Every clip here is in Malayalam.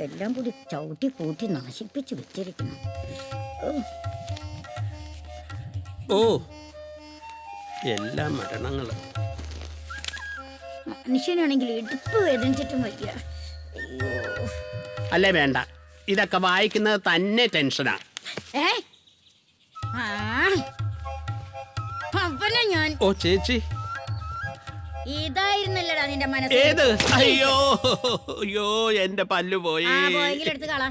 എല്ലാം കൂടി ചവിട്ടി കൂട്ടി നശിപ്പിച്ച് വെച്ചിരിക്കണം. ഓ, എല്ലാ മരണങ്ങളും. മനുഷ്യനാണെങ്കിൽ ഇടുപ്പ് വേദനിച്ചിട്ടും വയ്യ. അല്ലേ വേണ്ട. ഇതൊക്കെ വായിക്കുന്നത് തന്നെ ടെൻഷനാ. ഏ? ആ. ഞാൻ. ഓ ചേച്ചി. ഇതായിരുന്നല്ലടാ നിന്റെ മനസ്സ്. ഏത്? അയ്യോ അയ്യോ എന്റെ പല്ലു പോയി. ആ പോയെങ്കിലെടുത്ത് കളാ.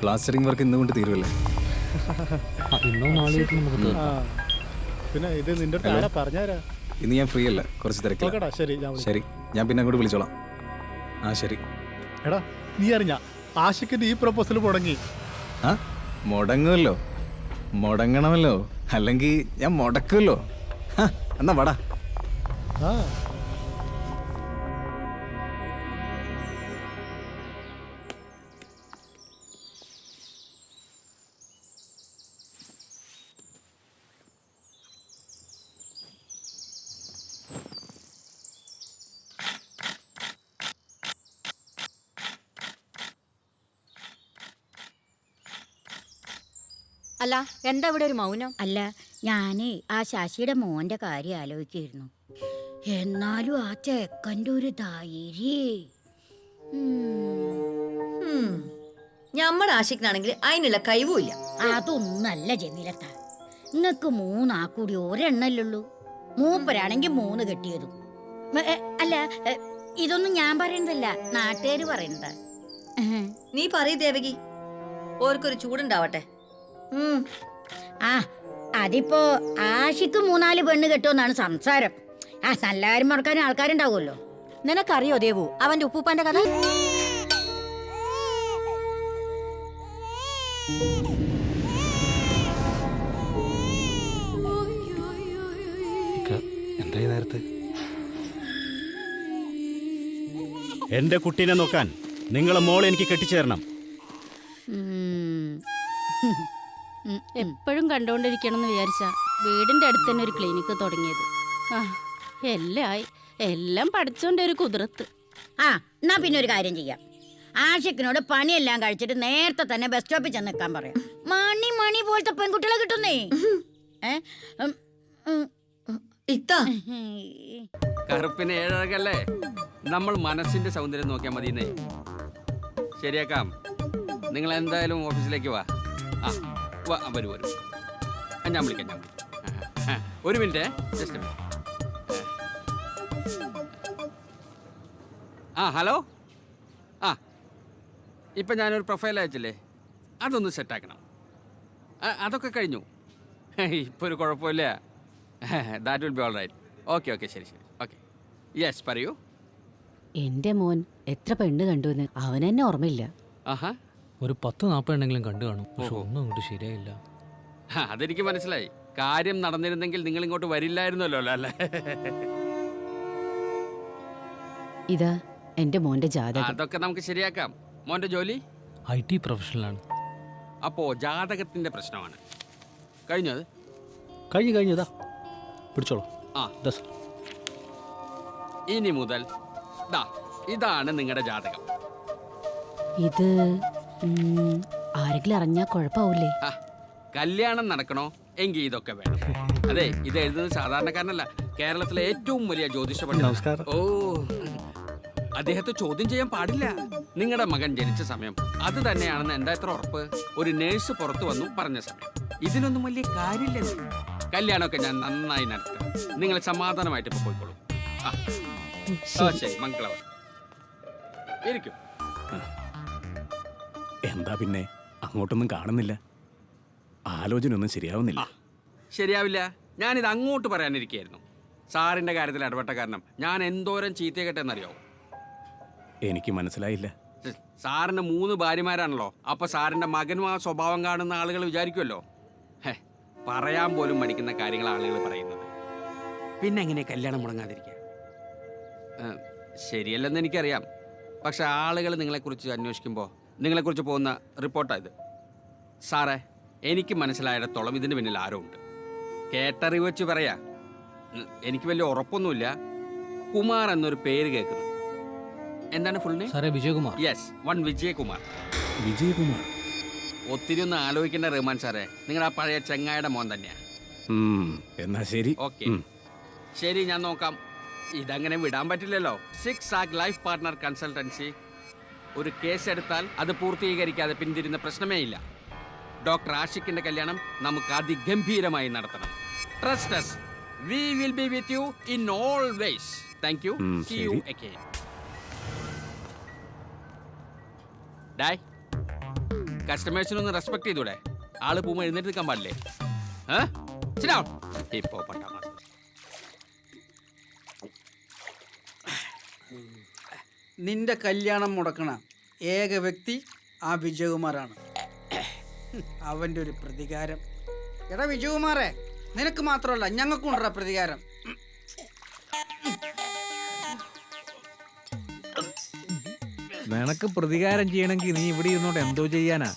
പ്ലാസ്റ്ററിംഗ് വർക്ക് ഇന്ന് കൊണ്ട് തീരുമല്ലേ പിന്നെ ഇത് നിന്റെ അടുത്ത് ആരാ പറഞ്ഞാരാ? ഇന്ന് ഞാൻ ഫ്രീ അല്ല കുറച്ച് തിരക്കില്ല നോക്കടാ ശരി ഞാൻ. ശരി ഞാൻ പിന്നെ അങ്ങോട്ട് വിളിച്ചോളാം. ആ ശരി. എടാ നീ അറിഞ്ഞ ആഷിക്കിന്റെ ഈ പ്രപ്പോസൽ മുടങ്ങി. ആ മുടങ്ങുമല്ലോ മുടങ്ങണമല്ലോ. അല്ലെങ്കിൽ ഞാൻ മുടക്കുമല്ലോ ഹാ, എന്നാ വടാ ആ അല്ല എന്താ ഇവിടെ ഒരു മൗനം? അല്ല ഞാനേ ആ ശശിയുടെ മോന്റെ കാര്യം ആലോചിക്കായിരുന്നു എന്നാലും ആ ചെക്കന്റെ ഒരു ധൈര്യേ. ഉം. ഞമ്മടെ ആശിക്കനാണെങ്കിൽ അതിനുള്ള കഴിവുമില്ല. അതൊന്നല്ല ജമീലത്ത. നിങ്ങക്ക് മൂന്നാ കൂടി ഒരെണ്ണല്ലുള്ളൂ മൂപ്പരാണെങ്കിൽ മൂന്ന് കെട്ടിയതും. അല്ല ഇതൊന്നും ഞാൻ പറയുന്നതല്ല. നാട്ടുകാര് പറയുന്നത്. നീ പറയൂ ദേവകി. ഓർക്കൊരു ചൂടുണ്ടാവട്ടെ. ആ അതിപ്പോ ആഷിക്ക് മൂന്നാൽ പെണ്ണ് കെട്ടുമെന്നാണ് സംസാരം. ആ നല്ലാരും മുടക്കാനും ആൾക്കാരുണ്ടാവുമല്ലോ. നിനക്കറിയോ ദേവു അവന്റെ ഉപ്പൂപ്പാന്റെ കഥ? ഇക്ക, എന്തായി നേരത്തെ? എന്റെ കുട്ടീനെ നോക്കാൻ നിങ്ങളെ മോൾ എനിക്ക് കെട്ടിച്ചേരണം. എപ്പോഴും കണ്ടുകൊണ്ടിരിക്കണം എന്ന് വിചാരിച്ച വീടിന്റെ അടുത്ത് തന്നെ ഒരു ക്ലിനിക്ക് തുടങ്ങിയത്. ആ എല്ലാം ആയി. എല്ലാം പഠിച്ചോണ്ട് ഒരു കുതിരത്ത്. ആ എന്നാ പിന്നെ ഒരു കാര്യം ചെയ്യാം. ആഷിക്കിനോട് പണിയെല്ലാം കഴിച്ചിട്ട് നേരത്തെ തന്നെ ബസ് സ്റ്റോപ്പിൽ ചെന്ന് നിൽക്കാൻ പറയാം. മണി മണി പോലത്തെ പെൺകുട്ടികളെ കിട്ടുന്നേ. കറുപ്പിന് ഏഴകല്ലേ നമ്മൾ മനസ്സിന്റെ സൗന്ദര്യം നോക്കിയാൽ മതിയെന്നേ. ശരിയാക്കാം. നിങ്ങൾ എന്തായാലും ഓഫീസിലേക്ക് വാ വാ. ആ, വരൂ വരും. ഞാൻ വിളിക്കാം ഞാൻ വിളിക്കാം. ഒരു മിനിറ്റ് ജസ്റ്റ് ആ ഹലോ? ആ ഇപ്പം ഞാനൊരു പ്രൊഫൈൽ അയച്ചില്ലേ? അതൊന്ന് സെറ്റാക്കണം. അതൊക്കെ കഴിഞ്ഞു. ഇപ്പോൾ ഒരു കുഴപ്പമില്ല. That will be all right okay okay ശരി ശരി. ഓക്കെ യെസ് പറയൂ. എന്റെ മോൻ എത്ര പെണ്ണ് കണ്ടുവെന്ന് എന്ന് അവനെന്നെ ഓർമ്മയില്ല. ആഹാ. ഒരു പത്ത് നാൽപ്പതെണ്ണെങ്കിലും കണ്ടു കാണും. പക്ഷെ ഒന്നും അങ്ങോട്ട് ശരിയായില്ല. ആ, അതെനിക്ക് മനസ്സിലായി. കാര്യം നടന്നിരുന്നെങ്കിൽ നിങ്ങൾ ഇങ്ങോട്ട് വരില്ലായിരുന്നല്ലോ അല്ലേ? ഇതാ എന്റെ മോന്റെ ജാതകം. അതൊക്കെ നമുക്ക് ശരിയാക്കാം. മോന്റെ ജോലി? ഐ ടി പ്രൊഫഷണലാണ്. അപ്പോ ജാതകത്തിന്റെ പ്രശ്നമാണ്. കഴിഞ്ഞത് കഴിഞ്ഞു കഴിഞ്ഞതാ പിടിച്ചോളൂ. ആ. ദാ സർ. ഇനി മുതൽ ദാ ഇതാണ് നിങ്ങളുടെ ജാതകം. ഇത് ആരെങ്കിലും അറിഞ്ഞാ കുഴപ്പാവൂലേ? ആ, കല്യാണം നടക്കണോ? എങ്കിൽ ഇതൊക്കെ വേണം. അതെ ഇത് എഴുതുന്നത് സാധാരണക്കാരനല്ല. കേരളത്തിലെ ഏറ്റവും വലിയ ജ്യോതിഷ പണ്ഡിതൻ നമസ്കാരം. ഓ അദ്ദേഹത്തെ ചോദ്യം ചെയ്യാൻ പാടില്ല. നിങ്ങളുടെ മകൻ ജനിച്ച സമയം. അത് തന്നെയാണെന്ന് എന്താ എത്ര ഉറപ്പ്? ഒരു നേഴ്സ് പുറത്തു വന്നു പറഞ്ഞ സമയം. ഇതിനൊന്നും വലിയ കാര്യമില്ല കല്യാണമൊക്കെ ഞാൻ നന്നായി നടത്താം. നിങ്ങൾ സമാധാനമായിട്ട് ഇപ്പൊ പോയിക്കോളൂ. ആ, ആ, ശരി. മംഗളവർ ഇരിക്കും. എന്താ പിന്നെ? അങ്ങോട്ടൊന്നും കാണുന്നില്ല. ആലോചന ഒന്നും ശരിയാവുന്നില്ല ശരിയാവില്ല. ഞാനിത് അങ്ങോട്ട് പറയാനിരിക്കുകയായിരുന്നു. സാറിന്റെ കാര്യത്തിൽ ഇടപെട്ട കാരണം ഞാൻ എന്തോരം ചീത്ത കേട്ടെന്നറിയാവോ എനിക്ക് മനസ്സിലായില്ല. സാറിന് മൂന്ന് ഭാര്യമാരാണല്ലോ. അപ്പൊ സാറിന്റെ മകനും ആ സ്വഭാവം കാണുന്ന ആളുകൾ വിചാരിക്കുമല്ലോ ഹേ പറയാൻ പോലും മടിക്കുന്ന കാര്യങ്ങൾ ആളുകൾ പറയുന്നത്. പിന്നെ എങ്ങനെ കല്യാണം മുടങ്ങാതിരിക്കുക ശരിയല്ലെന്ന് എനിക്കറിയാം. പക്ഷെ ആളുകൾ നിങ്ങളെക്കുറിച്ച് അന്വേഷിക്കുമ്പോൾ നിങ്ങളെക്കുറിച്ച് പോകുന്ന റിപ്പോർട്ടാണ് ഇത്. സാറേ എനിക്ക് മനസ്സിലായിടത്തോളം ഇതിന് പിന്നിൽ ആരോ ഉണ്ട് കേട്ടറിവ് വെച്ച് പറയാ. എനിക്ക് വലിയ ഉറപ്പൊന്നുമില്ല. കുമാർ എന്നൊരു പേര് കേൾക്കുന്നു. എന്താണ് ഫുൾ നെയിം സാറേ Vijayakumar. Yes one Vijayakumar. Vijayakumar? ഒത്തിരി ഒന്ന് ആലോചിക്കേണ്ട റഹ്മാൻ സാറേ നിങ്ങൾ ആ പഴയ ചെങ്ങായുടെ മോൻ തന്നെയാണ് എന്നാ ശരി. ഓക്കെ. ശരി ഞാൻ നോക്കാം. ഇതങ്ങനെ വിടാൻ പറ്റില്ലല്ലോ. സിക്സ് ആക് ലൈഫ് പാർട്ട്ണർ കൺസൾട്ടൻസി ഒരു കേസ് എടുത്താൽ അത് പൂർത്തീകരിക്കാതെ പിന്തിരുന്ന പ്രശ്നമേ ഇല്ല ഡോക്ടർ ആഷിക്കിന്റെ കല്യാണം നമുക്ക് അതിഗംഭീരമായി നടത്തണം. Trust us. We will be with you in all ways thank you see you. Again ഡായ് കസ്റ്റമേഴ്സിനൊന്ന് റെസ്പെക്ട് ചെയ്തൂടെ? ആൾ പോകുമ്പോൾ എഴുന്നേറ്റ് നിൽക്കാൻ പാടില്ലേ. ഇപ്പോ പട്ടാമ നിന്റെ കല്യാണം മുടക്കണ ഏക വ്യക്തി ആ വിജയകുമാറാണ്. അവന്റെ ഒരു പ്രതികാരം. എടാ വിജയകുമാറെ നിനക്ക് മാത്രമല്ല ഞങ്ങൾക്കും ഉണ്ടടാ പ്രതികാരം. നിനക്ക് പ്രതികാരം ചെയ്യണമെങ്കിൽ നീ ഇവിടെ ഇരുന്നോണ്ട് എന്തോ ചെയ്യാനാ?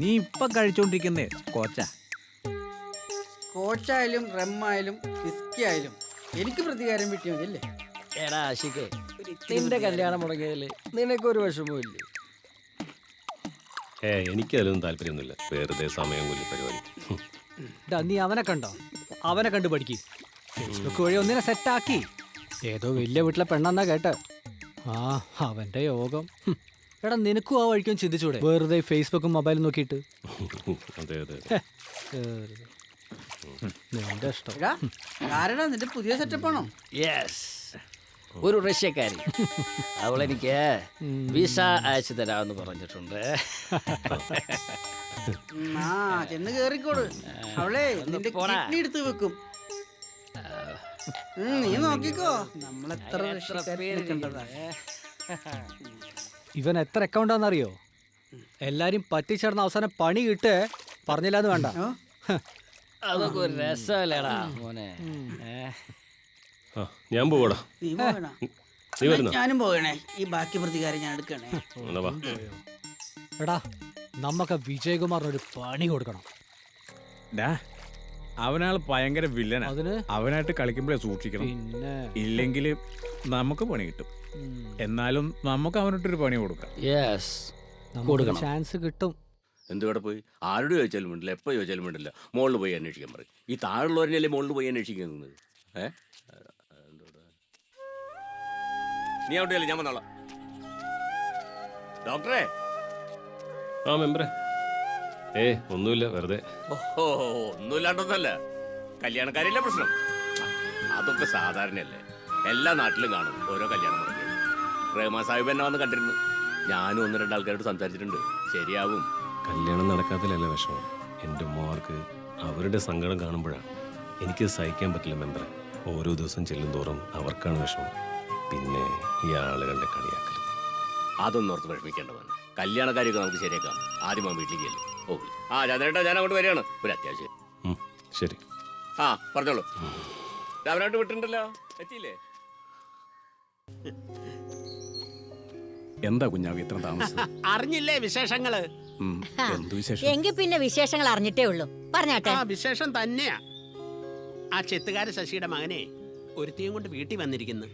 നീ ഇപ്പൊ കഴിച്ചോണ്ടിരിക്കുന്നേ കോച്ച. കോച്ചായാലും റമ്മായാലും വിസ്കി ആയാലും എനിക്ക് പ്രതികാരം കിട്ടിയാൽ മതിയല്ലേ? എടാ ആശിക്ക് നിന്റെ കല്യാണം മുടങ്ങിയതിൽ നിനക്കൊരു വിഷമവും ഇല്ലേ ഏ എനിക്കതിലൊന്നും താല്പര്യമൊന്നുമില്ല. വെറുതെ സമയം കൊല്ലി പരിപാടി. ഡാ, നീ അവനെ കണ്ടോ? അവനെ കണ്ടു പഠിക്ക്. ഫേസ്ബുക്ക് വഴി ഒന്നിനെ സെറ്റാക്കി ഏതോ വലിയ വീട്ടിലെ പെണ്ണെന്നാ കേട്ട. ആ അവന്റെ യോഗം. ഹും. എടാ നിനക്കും ആ വഴിക്കും ചിന്തിച്ചൂടെ? വെറുതെ ഫേസ്ബുക്കും മൊബൈലും നോക്കിയിട്ട്. അതെ അതെ ഹെ, വെറുതെ. നിന്റെ ഇഷ്ടം കാരണം നിന്റെ പുതിയ സെറ്റപ്പാണോ യെസ് ഒരു റഷ്യക്കാരി. അവളെനിക്ക് വിസ അയച്ചു തരാമെന്ന് പറഞ്ഞിട്ടുണ്ട്. ആ ചെന്ന് കേറിക്കോട് അവളെ നിന്റെ. കിഡ്നി എടുത്ത് വെക്കും. ഉം, നീ നോക്കിക്കോ. നമ്മളെത്ര പേര് ഇവൻ എത്ര അക്കൗണ്ടാന്നറിയോ എല്ലാരും പറ്റിച്ചേർന്ന അവസാനം പണി കിട്ട് പറഞ്ഞില്ലാന്ന് വേണ്ട. അതൊക്കെ ഒരു രസമല്ലേടാ മോനെ. ഏ? ഞാൻ പോകടാ നീ പോകണ നീ വരുന്നോ? ഞാനും പോകണേ. ഈ ബാക്കി പ്രതികാരം ഞാൻ എടുക്കണേ. എന്നാ വാ. എടാ നമുക്ക് വിജയകുമാറിനൊരു പണി കൊടുക്കണം. ഡാ അവനാൾ ഭയങ്കര വില്ലനാ. അതിന്? അവനായിട്ട് കളിക്കുമ്പോഴേ സൂക്ഷിക്കണം. പിന്നെ? ഇല്ലെങ്കിൽ നമുക്ക് പണി കിട്ടും. എന്നാലും നമുക്ക് അവനോട്ടൊരു പണി കൊടുക്കാം. യെസ് നമുക്ക് ചാൻസ് കിട്ടും. എന്തുകൂടെ പോയി? ആരോട് ചോദിച്ചാലും വേണ്ടില്ല എപ്പോൾ ചോദിച്ചാലും വേണ്ടില്ല മുകളിൽ പോയി അന്വേഷിക്കാൻ പറയും. ഈ താഴെയുള്ളവരല്ലേ മുകളിൽ പോയി അന്വേഷിക്കുന്നത് ഏ? നീ അവിടെ ഞാൻ വന്നോളാം. ഡോക്ടറെ. ആ മെമ്പറെ. ഏ ഒന്നുമില്ല വെറുതെ. ഓഹോ ഒന്നുമില്ലാണ്ടൊന്നല്ല കല്യാണക്കാരില്ല പ്രശ്നം? അതൊക്കെ സാധാരണയല്ലേ. എല്ലാ നാട്ടിലും കാണും ഓരോ കല്യാണം മുടങ്ങിയത് റഹ്മാൻ സാഹിബ് എന്നെ വന്ന് കണ്ടിരുന്നു. ഞാനും ഒന്ന് രണ്ട് ആൾക്കാരോട് സംസാരിച്ചിട്ടുണ്ട്. ശരിയാവും. കല്യാണം നടക്കാത്തതിലല്ല വിഷമം. എന്റെ ഉമ്മമാർക്ക് അവരുടെ സങ്കടം കാണുമ്പോഴാണ്. എനിക്ക് സഹിക്കാൻ പറ്റില്ല മെമ്പറെ. ഓരോ ദിവസം ചെല്ലും തോറും അവർക്കാണ് വിഷമം. പിന്നെ ഈ ആളുകളുടെ കളിയാക്കൽ. അതൊന്നും ഓർത്ത് വിഷമിക്കേണ്ടതാണ് കല്യാണക്കാരിയൊക്കെ നമുക്ക് ശരിയാക്കാം. ആദ്യം ആ വീട്ടിലേക്ക് ഓ ആ ചന്ദ്രേട്ടാ ഞാൻ അങ്ങോട്ട് വരികയാണ്. ഒരു അത്യാവശ്യം. ശരി. ആ പറഞ്ഞോളൂ. രാവിലോട്ട് വിട്ടിട്ടുണ്ടല്ലോ. എത്തിയില്ലേ എന്താ കുഞ്ഞാവ് ഇത്ര താമസം? അറിഞ്ഞില്ലേ വിശേഷങ്ങൾ? എന്തു വിശേഷം? എങ്കിൽ പിന്നെ വിശേഷങ്ങൾ അറിഞ്ഞിട്ടേ ഉള്ളൂ. പറഞ്ഞാട്ടെ. ആ വിശേഷം തന്നെയാ. ആ ചെത്തുകാര ശശിയുടെ മകനെ ഒരുത്തിയും കൊണ്ട് വീട്ടിൽ വന്നിരിക്കുന്നു.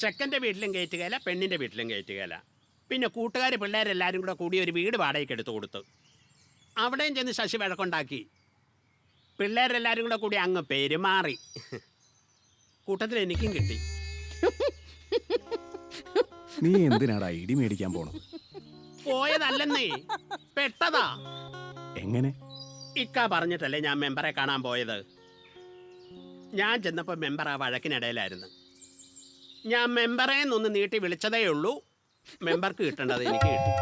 ചെക്കന്റെ വീട്ടിലും കയറ്റുകയില്ല പെണ്ണിന്റെ വീട്ടിലും കയറ്റുകയില്ല പിന്നെ കൂട്ടുകാർ പിള്ളേരെല്ലാരും കൂടെ കൂടി ഒരു വീട് വാടകയ്ക്ക് എടുത്തു കൊടുത്തു. അവിടെയും ചെന്ന് ശശി വഴക്കുണ്ടാക്കി. പിള്ളേരെല്ലാരും കൂടെ കൂടി അങ്ങ് പെരുമാറി. കൂട്ടത്തിൽ എനിക്കും കിട്ടി. നീ എന്തിനാടാ ഇടി മേടിക്കാൻ പോണം പോയതല്ലെന്നേ. പെട്ടതാ. എങ്ങനെ? ഇക്ക പറഞ്ഞിട്ടല്ലേ ഞാൻ മെമ്പറെ കാണാൻ പോയത്? ഞാൻ ചെന്നപ്പോൾ മെമ്പർ ആ വഴക്കിനിടയിലായിരുന്നു. ഞാൻ മെമ്പറെ ഒന്ന് നീട്ടി വിളിച്ചതേ ഉള്ളൂ. മെമ്പർക്ക് കിട്ടേണ്ടത് എനിക്ക് കിട്ടി.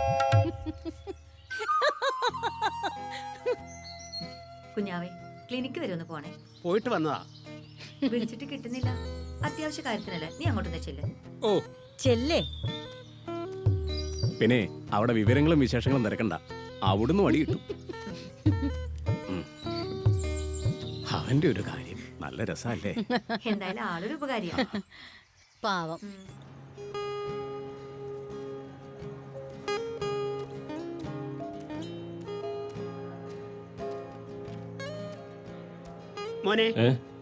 കുഞ്ഞാവേ ക്ലിനിക്ക് വരെ ഒന്ന് പോണേ. പോയിട്ട് വന്നതാ. വിളിച്ചിട്ട് കിട്ടുന്നില്ല. അത്യാവശ്യ കാര്യത്തിനല്ലേ? നീ അങ്ങോട്ട് ചെല്ലേ. ഓ. ചെല്ലേ? പിന്നെ അവിടെ വിവരങ്ങളും വിശേഷങ്ങളും തിരക്കണ്ട. അവിടുന്ന് വടി കിട്ടും. അവന്റെ ഒരു കാര്യം നല്ല രസമല്ലേ? എന്തായാലും ആളൊരു ഉപകാരിയാണ് പാവം. മോനെ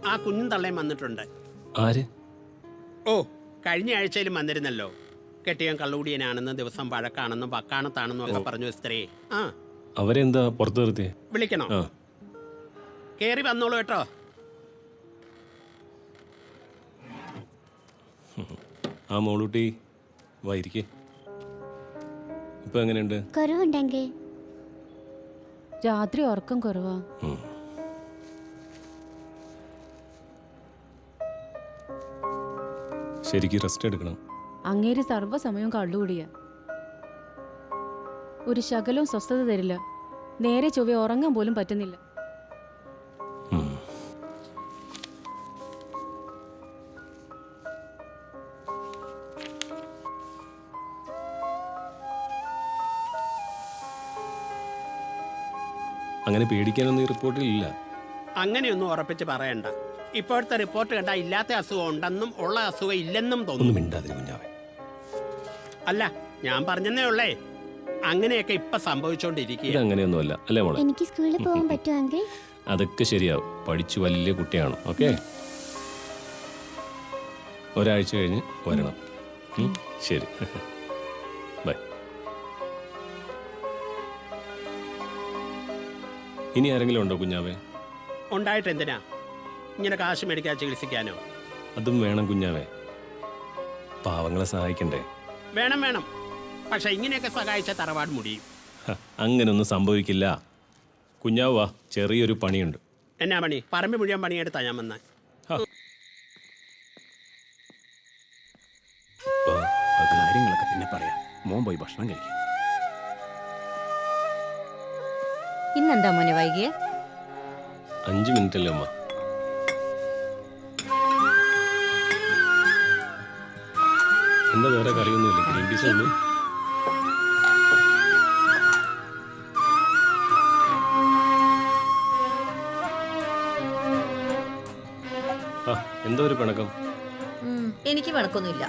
ആ കുഞ്ഞും തള്ളയും വന്നിട്ടുണ്ട്. ആര്? ഓ കഴിഞ്ഞ ആഴ്ചയിലും വന്നിരുന്നല്ലോ. കെട്ടിയൻ കള്ളുകൂടിയനാണെന്നും ദിവസം വഴക്കാണെന്നും വക്കാണത്താണെന്നും ഒക്കെ പറഞ്ഞു ഒരു സ്ത്രീ. ആ. അവരെന്താ പുറത്തു നിർത്തിയേ? വിളിക്കണോ? ആ. കേറി വന്നോളൂ കേട്ടോ. ആ മോളൂട്ടി വായിരിക്കേ ഇപ്പൊ എങ്ങനെയുണ്ട്? കുറവുണ്ടെങ്കിൽ. രാത്രി ഉറക്കം കുറവാ. ശരിക്കും ശരിക്ക് റെസ്റ്റ് എടുക്കണം. അങ്ങേര് സർവസമയവും കള്ളുകൂടിയ. ഒരു ശകലവും സ്വസ്ഥത തരില്ല. നേരെ ചൊവ്വ ഉറങ്ങാൻ പോലും പറ്റുന്നില്ല. അങ്ങനെ പേടിക്കാനൊന്നും ഈ റിപ്പോർട്ടിൽ ഇല്ല. അങ്ങനെയൊന്നും ഉറപ്പിച്ച് പറയണ്ട. ഇപ്പോഴത്തെ റിപ്പോർട്ട് കണ്ടാൽ ഇല്ലാത്ത അസുഖം ഉണ്ടെന്നും ഉള്ള അസുഖം ഇല്ലെന്നും ഒന്നും തോന്നുന്നു മിണ്ടാതിരി കുഞ്ഞാവേ. അല്ല ഞാൻ പറഞ്ഞതേ ഉള്ളേ. അങ്ങനെയൊക്കെ ഇപ്പൊ സംഭവിച്ചോണ്ടിരിക്കുക ഇത് അങ്ങനെയൊന്നുമല്ല അല്ലേ മോളെ? എനിക്ക് സ്കൂളിൽ പോകാൻ പറ്റുമെങ്കിൽ അതൊക്കെ ശരിയാവും. പഠിച്ചു വലിയ കുട്ടിയാണ്. ഓക്കെ? ഒരാഴ്ച കഴിഞ്ഞ് വരണം. ഉം, ശരി. ഇനി ആരെങ്കിലും ഉണ്ടോ കുഞ്ഞാവേ? ഉണ്ടായിട്ട് എന്തിനാ ഇങ്ങനെ കാശ് മേടിക്കാൻ ചികിത്സിക്കാനോ? അതും വേണം കുഞ്ഞാവേ. പാവങ്ങളെ സഹായിക്കണ്ടേ? വേണം വേണം. പക്ഷെ ഇങ്ങനെയൊക്കെ സഹായിച്ച തറവാട് മുടിയും. ഹ, അങ്ങനൊന്നും സംഭവിക്കില്ല. കുഞ്ഞാവ് വാ ചെറിയൊരു പണിയുണ്ട്. എന്നാ പണി? പറമ്പ് മുഴുവൻ പണിയെടുത്താ ഞാൻ വന്ന. കാര്യങ്ങളൊക്കെ പിന്നെ പറയാം. മോൻ പോയി ഭക്ഷണം കഴിക്കും. ഇന്നെന്താ മോനെ വൈകിയ? അഞ്ചു മിനിറ്റ് അല്ലേ അമ്മ എന്താ വേറെ കറിയൊന്നുമില്ല? ഗ്രീൻ പീസ് ഉള്ളൂ. എന്തോ ഒരു പിണക്കം? എനിക്ക് വണക്കൊന്നുമില്ല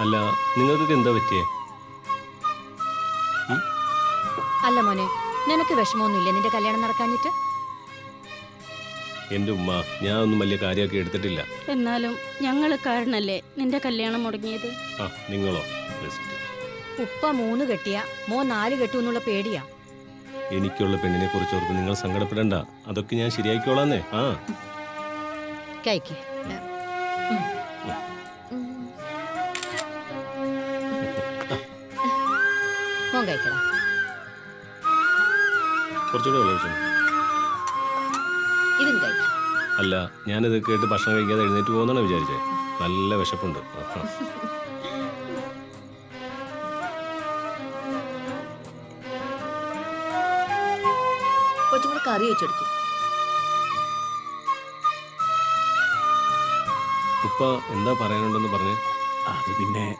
അല്ല നിങ്ങൾക്ക് എന്താ പറ്റിയേ? അല്ല മോനെ നിനക്ക് വിഷമമൊന്നുമില്ല നിന്റെ കല്യാണം നടക്കാഞ്ഞിട്ട്? എന്റെ ഉമ്മ ഞാൻ ഒന്നും വലിയ കാര്യമൊക്കെ എടുത്തിട്ടില്ല. എന്നാലും ഞങ്ങൾ കാരണല്ലേ നിന്റെ കല്യാണം മുടങ്ങിയത്? ആ നിങ്ങളോ? ഉപ്പ മൂന്ന് കെട്ടിയ മോ നാല് കെട്ടു എന്നുള്ള പേടിയാ. എനിക്കുള്ള പെണ്ണിനെ കുറിച്ച് ഓർത്ത് നിങ്ങൾ സങ്കടപ്പെടണ്ട. അതൊക്കെ ഞാൻ ശരിയാക്കിക്കോളാന്നേ. ആ. കഴിക്ക്. മോൻ കഴിക്കടാ. കുറച്ചുകൂടെ വെള്ളം ഒഴിച്ചോ. ഇതും കഴിക്കും. അല്ല ഞാനിത് കേട്ട് ഭക്ഷണം കഴിക്കാതെ എഴുന്നേറ്റ് പോകുന്നാണ് വിചാരിച്ചേ. നല്ല വിശപ്പുണ്ട്. ആഹാ. കൊച്ചും കൂടെ കറി വെച്ചെടുക്കും. ഉപ്പ എന്താ പറയാനുണ്ടെന്ന് പറഞ്ഞ്? അത് പിന്നെ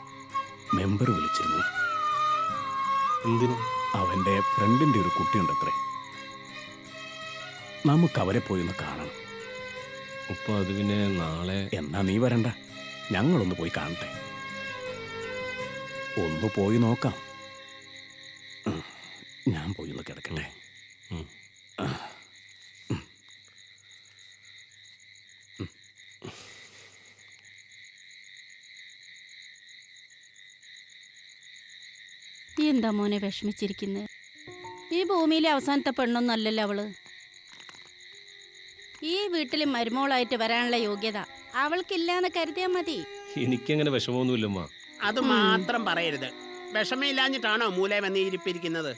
മെമ്പർ വിളിച്ചിരുന്നു. എന്തിനു? അവന്റെ ഫ്രണ്ടിന്റെ ഒരു കുട്ടിയുണ്ടത്രേ. നമുക്ക് അവരെ പോയി ഒന്ന് കാണണം. ഉപ്പ അത് പിന്നെ നാളെ എന്നാ നീ വരണ്ട. ഞങ്ങളൊന്ന് പോയി കാണട്ടെ. ഒന്ന് പോയി നോക്കാം ഉം. ഞാൻ പോയി ഒന്ന് കിടക്കട്ടെ ഉം. എന്താ മോനെ വിഷമിച്ചിരിക്കുന്നത് ഈ ഭൂമിയിലെ അവസാനത്തെ പെണ്ണൊന്നല്ലല്ലോ അവൾ. ഈ വീട്ടിൽ മരുമോളായിട്ട് വരാനുള്ള യോഗ്യത അവൾക്കില്ലാന്ന് കരുതിയാ മതി. എനിക്കങ്ങനെ വിഷമമൊന്നുമില്ലമ്മ. അത് മാത്രം പറയരുത്. വിഷമയില്ലാഞ്ഞിട്ടാണോ മൂലേ വന്ന് ഇരിപ്പിരിക്കുന്നത്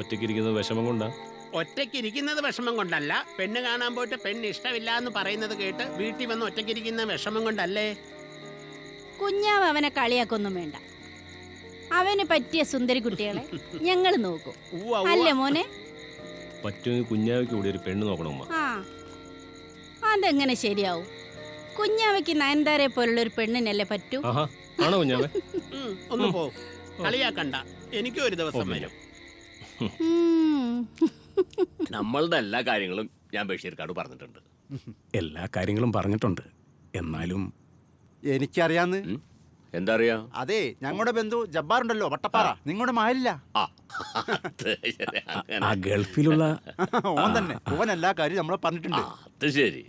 ഒറ്റയ്ക്കിരിക്കുന്നത് വിഷമം കൊണ്ടാ? ഒറ്റയ്ക്കിരിക്കുന്നത് വിഷമം കൊണ്ടല്ല. പെണ്ണ് കാണാൻ പോയിട്ട് പെണ്ണ് ഇഷ്ടമില്ല എന്ന് പറയുന്നത് കേട്ട് വീട്ടിൽ വന്ന് ഒറ്റയ്ക്കിരിക്കുന്ന വിഷമം കൊണ്ടല്ലേ? കുഞ്ഞാവ് അവനെ കളിയാക്കൊന്നും വേണ്ട. അവന് പറ്റിയ സുന്ദരി കുട്ടികളെ ഞങ്ങൾ നോക്കും. അല്ലേ മോനെ? പറ്റുമെങ്കിൽ കുഞ്ഞാവയ്ക്ക് കൂടി ഒരു പെണ്ണ് നോക്കണം ആ. അതെങ്ങനെ ശരിയാവും? കുഞ്ഞാവയ്ക്ക് നയൻതാരെ പോലുള്ള ഒരു പെണ്ണിനല്ലേ പറ്റൂ? ആണോ കുഞ്ഞാവേ? ഒന്ന് പോ. കളിയാക്കണ്ട. എനിക്കും ഒരു ദിവസം വരും നമ്മളുടെ എല്ലാ കാര്യങ്ങളും ഞാൻ ബഷീർക്കാട് പറഞ്ഞിട്ടുണ്ട്. എല്ലാ കാര്യങ്ങളും പറഞ്ഞിട്ടുണ്ട്. എന്നാലും എനിക്കറിയാന്ന്. എന്താ അറിയാ അതെ ഞങ്ങളുടെ ബന്ധു ജബ്ബാറുണ്ടല്ലോ വട്ടപ്പാറ. നിങ്ങളുടെ മാലില്ല ആ. അത് ശരി, അങ്ങനെ. ആ ഗൾഫിലുള്ള ഓൻ തന്നെ. ഓൻ എല്ലാ കാര്യം നമ്മളെ പറഞ്ഞിട്ടുണ്ട്. ആ, അത് ശരി.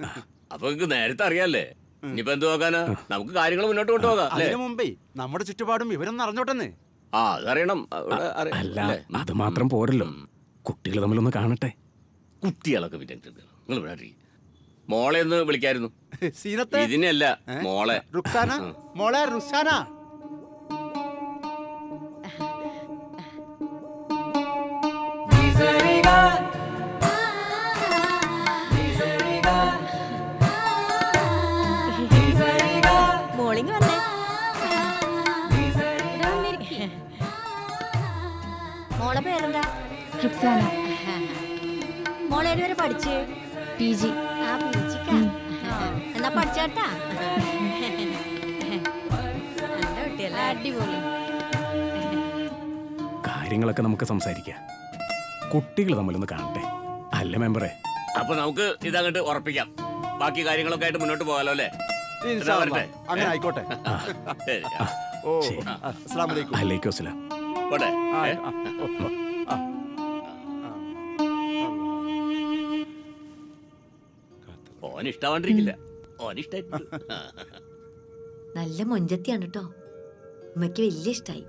അപ്പൊ നിങ്ങക്ക് നേരത്തെ അറിയാല്ലേ? ഇനിയിപ്പോ എന്ത് നോക്കാനാ? നമുക്ക് കാര്യങ്ങൾ മുന്നോട്ട് കൊണ്ടുപോകാം അല്ലേ? അതിനു മുമ്പേ നമ്മുടെ ചുറ്റുപാടും ഇവരൊന്നും അറിഞ്ഞോട്ടെന്ന്. ആ അതറിയണം. അവിടെ അറി- അല്ല അല്ലേ? അത് മാത്രം പോരല്ലോ. കുട്ടികൾ തമ്മിലൊന്ന് കാണട്ടെ. കുട്ടികളൊക്കെ പിന്നെ നിങ്ങൾ. മോളെ ഒന്ന് വിളിക്കായിരുന്നു. സീനത്തെ? ഇതിനല്ല മോളെ. റുക്സാന? മോളെ റുക്സാന? മോളിങ് വന്നേ. മോളെ പേരെന്താ? റുക്സാന. മോളെ വരെ പഠിച്ച്? P G. പഠിച്ചാട്ടാ. അടിപൊളി. കാര്യങ്ങളൊക്കെ നമുക്ക് സംസാരിക്കാം. കുട്ടികൾ തമ്മിലൊന്ന് കാണട്ടെ. അല്ല മെമ്പറെ? അപ്പൊ നമുക്ക് ഇതങ്ങോട്ട് ഉറപ്പിക്കാം. ബാക്കി കാര്യങ്ങളൊക്കെ ആയിട്ട് മുന്നോട്ട് പോകാലോ അല്ലേ? ഇൻഷാ അല്ലാ. വരട്ടെ? അങ്ങനെ ആയിക്കോട്ടെ. ശരി ആ, ഓ ശരി. അസ്സാം വലൈക്കും അലൈക്കും. അസ്സലാം. പോട്ടെ? ആ, ഏ? ആ, ഓ, ഓ, ആ. ഓൻ ഇഷ്ടാവാണ്ടിരിക്കില്ല. നല്ല മൊഞ്ചത്തിയാണ് കേട്ടോ ഉമ്മയ്ക്ക് വലിയ ഇഷ്ടായി.